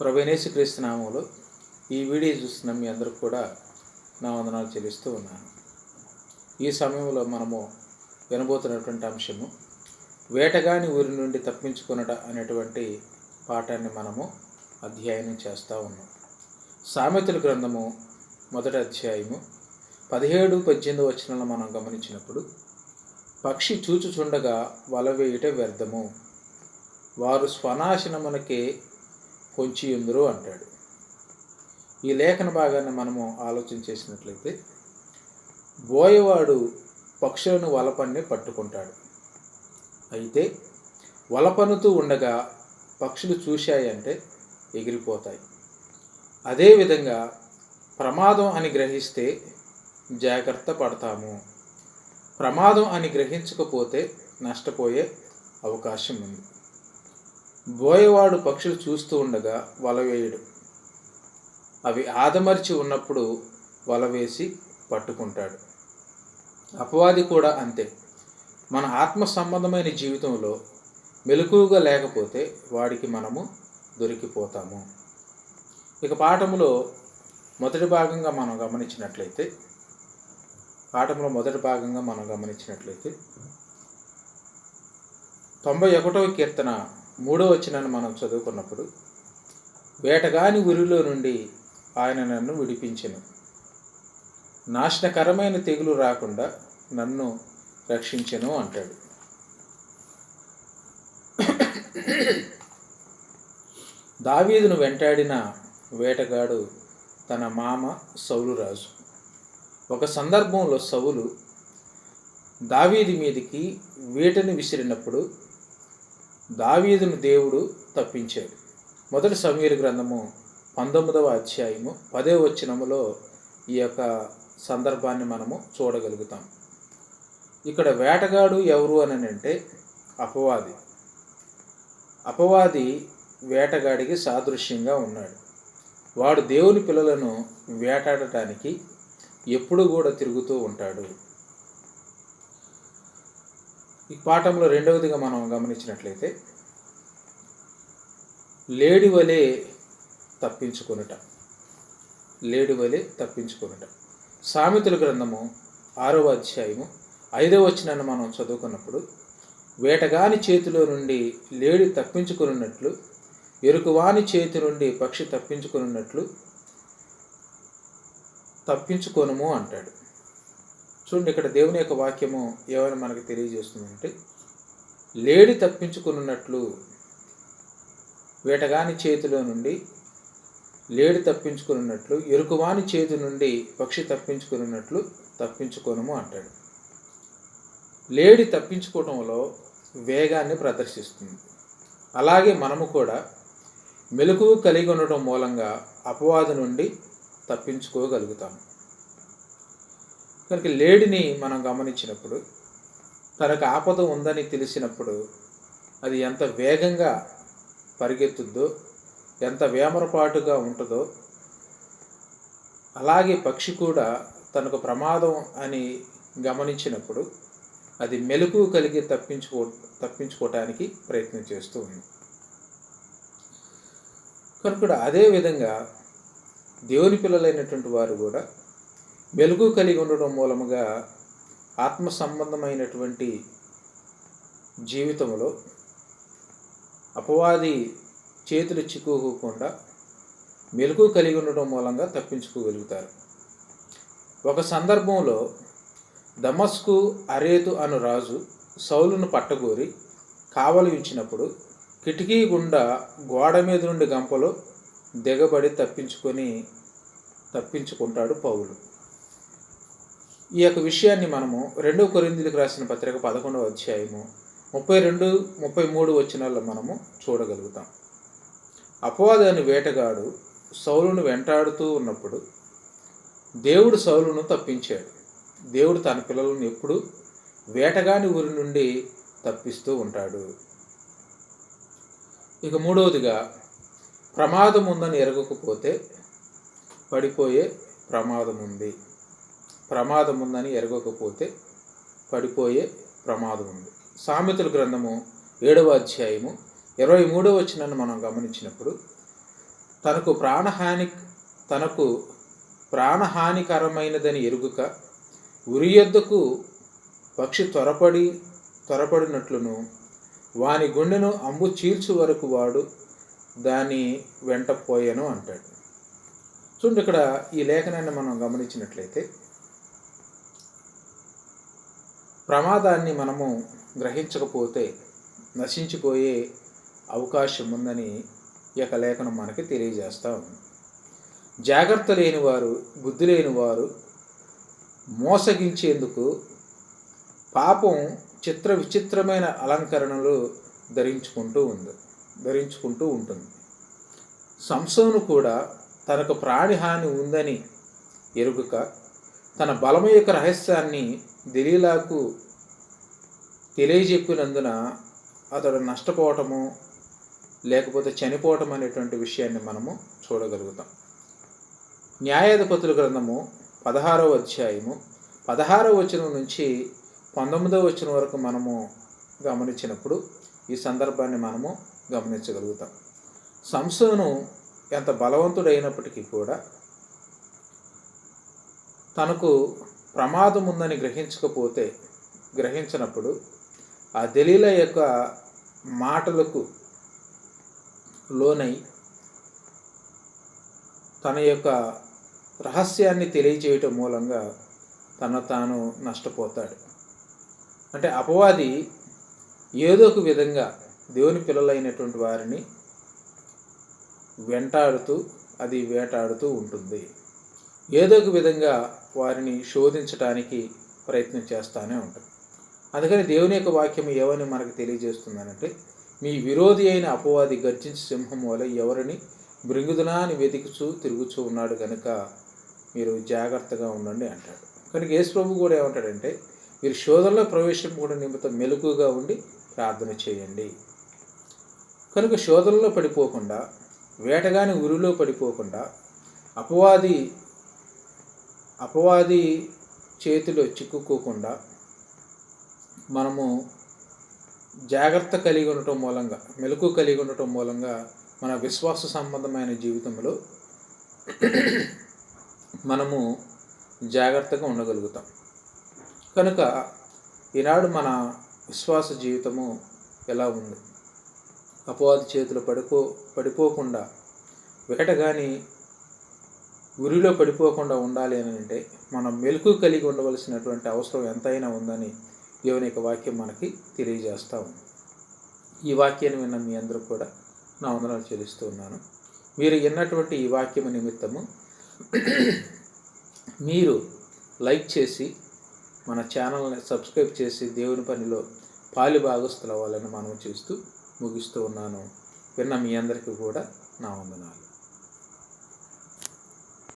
ప్రవేణేశు క్రీస్తు నామంలో ఈ వీడియో చూస్తున్న మీ అందరూ కూడా నా వందనాలు చెల్లిస్తూ ఉన్నాను. ఈ సమయంలో మనము వినబోతున్నటువంటి అంశము వేటగాని ఊరి నుండి తప్పించుకొనట అనేటువంటి పాఠాన్ని మనము అధ్యయనం చేస్తూ ఉన్నాం. సామెతల గ్రంథము మొదటి అధ్యాయము పదిహేడు పద్దెనిమిది వచనాలను మనం గమనించినప్పుడు పక్షి చూచుచుండగా వల వేయుట వ్యర్థము. వారు స్వనాశనమునకే పొంచి ఉందరు అంటాడు. ఈ లేఖన భాగాన్ని మనము ఆలోచన చేసినట్లయితే బోయవాడు పక్షులను వలపన్ని పట్టుకుంటాడు. అయితే వలపనుతూ ఉండగా పక్షులు చూశాయంటే ఎగిరిపోతాయి. అదేవిధంగా ప్రమాదం అని గ్రహిస్తే జాగ్రత్త పడతాము. ప్రమాదం అని గ్రహించకపోతే నష్టపోయే అవకాశం ఉంది. బోయవాడు పక్షులు చూస్తూ ఉండగా వల వేయడు అవి ఆదమర్చి ఉన్నప్పుడు వల వేసి పట్టుకుంటాడు. అపవాది కూడా అంతే. మన ఆత్మ సంబంధమైన జీవితంలో మెలకువగా లేకపోతే వాడికి మనము దొరికిపోతాము. ఇక పాఠములో మొదటి భాగంగా మనం గమనించినట్లయితే పాఠంలో మొదటి భాగంగా మనం గమనించినట్లయితే తొంభై ఒకటవ కీర్తన మూడో వచనాన్ని మనం చదువుకున్నప్పుడు వేటగాని ఉరిలో నుండి ఆయన నన్ను విడిపించెను. నాశనకరమైన తెగులు రాకుండా నన్ను రక్షించెను అంటాడు. దావీదును వెంటాడిన వేటగాడు తన మామ సౌలు రాజు. ఒక సందర్భంలో సౌలు దావీది మీదికి వేటని విసిరినప్పుడు దావీదును దేవుడు తప్పించాడు. మొదటి సమీర గ్రంథము పంతొమ్మిదవ అధ్యాయము పదే వచ్చినములో ఈ యొక్క సందర్భాన్ని మనము చూడగలుగుతాం. ఇక్కడ వేటగాడు ఎవరు అని అంటే అపవాది. అపవాది వేటగాడికి సాదృశ్యంగా ఉన్నాడు. వాడు దేవుని పిల్లలను వేటాడటానికి ఎప్పుడు కూడా తిరుగుతూ ఉంటాడు. ఈ పాఠంలో రెండవదిగా మనం గమనించినట్లయితే లేడి వలె తప్పించుకొనుట. లేడి వలె తప్పించుకొనుట. సామెతల గ్రంథము ఆరవ అధ్యాయము ఐదవ వచనాన్ని మనం చదువుకున్నప్పుడు వేటగాని చేతిలో నుండి లేడి తప్పించుకున్నట్లు ఎరుకువాని చేతి నుండి పక్షి తప్పించుకున్నట్లు తప్పించుకోనము అంటాడు. చూడండి ఇక్కడ దేవుని యొక్క వాక్యము ఏమైనా మనకు తెలియజేస్తుందంటే లేడి తప్పించుకున్నట్లు వేటగాని చేతిలో నుండి లేడి తప్పించుకున్నట్లు ఎరుకువాని చేతి నుండి పక్షి తప్పించుకున్నట్లు తప్పించుకోనము అంటాడు. లేడి తప్పించుకోవడంలో వేగాన్ని ప్రదర్శిస్తుంది. అలాగే మనము కూడా మెలకువ కలిగి ఉండటం మూలంగా అపవాదు నుండి తప్పించుకోగలుగుతాము. కనుక లేడిని మనం గమనించినప్పుడు తనకు ఆపద ఉందని తెలిసినప్పుడు అది ఎంత వేగంగా పరిగెత్తుద్దో ఎంత వేమరపాటుగా ఉంటుందో అలాగే పక్షి కూడా తనకు ప్రమాదం అని గమనించినప్పుడు అది మెలకు కలిగి తప్పించుకో తప్పించుకోవటానికి ప్రయత్నం చేస్తూ ఉంది. కనుక అదేవిధంగా దేవుని పిల్లలైనటువంటి వారు కూడా వెలుగు కలిగి ఉండడం మూలముగా ఆత్మ సంబంధమైనటువంటి జీవితంలో అపవాది చేతులు చిక్కుకోకుండా మెలుగు కలిగి ఉండడం మూలంగా తప్పించుకోగలుగుతారు. ఒక సందర్భంలో దమస్కు అరేతు అను రాజు సౌలును పట్టగోరి కావలి ఇచ్చినప్పుడు కిటికీ గుండా గోడ మీద నుండి గంపలో దిగబడి తప్పించుకొని తప్పించుకుంటాడు పౌలు. ఈ యొక్క విషయాన్ని మనము రెండవ కొరిందులకు రాసిన పత్రిక పదకొండవ అధ్యాయము ముప్పై రెండు ముప్పై మూడు వచ్చినాల్లో మనము చూడగలుగుతాం. అపవాదాన్ని వేటగాడు సౌలును వెంటాడుతూ ఉన్నప్పుడు దేవుడు సౌలును తప్పించాడు. దేవుడు తన పిల్లలను ఎప్పుడు వేటగాని ఊరి నుండి తప్పిస్తూ ఉంటాడు. ఇక మూడవదిగా ప్రమాదం ఉందని ఎరగకపోతే పడిపోయే ప్రమాదం ఉంది. ప్రమాదం ఉందని ఎరగకపోతే పడిపోయే ప్రమాదం ఉంది సామెతల గ్రంథము ఏడవ అధ్యాయము ఇరవై మూడవ వచనాన్ని మనం గమనించినప్పుడు తనకు ప్రాణహాని తనకు ప్రాణహానికరమైనదని ఎరుగుక ఉరి యొద్దకు పక్షి త్వరపడి త్వరపడినట్లును వాని గుండెను అంబు చీల్చు వరకు వాడు దాని వెంట పోయాను అంటాడు. చూడండి ఇక్కడ ఈ లేఖనాన్ని మనం గమనించినట్లయితే ప్రమాదాన్ని మనము గ్రహించకపోతే నశించిపోయే అవకాశం ఉందని ఈ యొక్క లేఖనం మనకి తెలియజేస్తూ ఉంది. జాగ్రత్త లేనివారు బుద్ధి లేని వారు మోసగించేందుకు పాపం చిత్ర విచిత్రమైన అలంకరణలు ధరించుకుంటూ ఉంది ధరించుకుంటూ ఉంటుంది. సంసోను కూడా తనకు ప్రాణిహాని ఉందని ఎరుగక తన బలము యొక్క రహస్యాన్ని దలీలాకు తెలియజెప్పినందున అతడు నష్టపోవటము లేకపోతే చనిపోవటం అనేటువంటి విషయాన్ని మనము చూడగలుగుతాం. న్యాయాధిపతుల గ్రంథము పదహారవ అధ్యాయము. పదహారవ వచనం నుంచి పంతొమ్మిదవ వచనం వరకు మనము గమనించినప్పుడు ఈ సందర్భాన్ని మనము గమనించగలుగుతాం. సంసోను ఎంత బలవంతుడైనప్పటికీ కూడా తనకు ప్రమాదం ఉందని గ్రహించకపోతే గ్రహించినప్పుడు ఆ దలీల యొక్క మాటలకు లోనై తన యొక్క రహస్యాన్ని తెలియచేయటం మూలంగా తన తాను నష్టపోతాడు. అంటే అపవాది ఏదో ఒక విధంగా దేవుని పిల్లలైనటువంటి వారిని వెంటాడుతూ అది వేటాడుతూ ఉంటుంది. ఏదో ఒక విధంగా వారిని శోధించడానికి ప్రయత్నం చేస్తూనే ఉంటుంది. అందుకని దేవుని యొక్క వాక్యం ఏమని మనకు తెలియజేస్తుందనంటే మీ విరోధి అయిన అపవాది గర్జించి సింహం వల్ల ఎవరిని మృంగుదనా అని వెతుకుచూ తిరుగుచూ ఉన్నాడు కనుక మీరు జాగ్రత్తగా ఉండండి అంటాడు. కనుక యేసు ప్రభు కూడా ఏమంటాడంటే మీరు శోధనలో ప్రవేశం కూడా నిమిత్తం మెలకుగా ఉండి ప్రార్థన చేయండి. కనుక శోధనలో పడిపోకుండా వేటగాని ఉరిలో పడిపోకుండా అపవాది అపవాది చేతిలో చిక్కుకోకుండా మనము జాగ్రత్త కలిగి ఉండటం మూలంగా మెలకు కలిగి ఉండటం మూలంగా మన విశ్వాస సంబంధమైన జీవితంలో మనము జాగ్రత్తగా ఉండగలుగుతాం. కనుక ఈనాడు మన విశ్వాస జీవితము ఎలా ఉంది? అపవాది చేతులు పడిపో పడిపోకుండా వేటగాని ఉరిలో పడిపోకుండా ఉండాలి అని అంటే మనం మెలకు కలిగి ఉండవలసినటువంటి అవసరం ఎంతైనా ఉందని దేవుని యొక్క వాక్యం మనకి తెలియజేస్తూ ఉంది. ఈ వాక్యాన్ని విన్న మీ అందరూ కూడా నా వందనాలు చెల్లిస్తూ ఉన్నాను. మీరు విన్నటువంటి ఈ వాక్యం నిమిత్తము మీరు లైక్ చేసి మన ఛానల్ని సబ్స్క్రైబ్ చేసి దేవుని పనిలో పాలి భాగస్తులు అవ్వాలని మనం చేస్తూ ముగిస్తూ ఉన్నాను. విన్న మీ అందరికీ కూడా నా వందనాలు.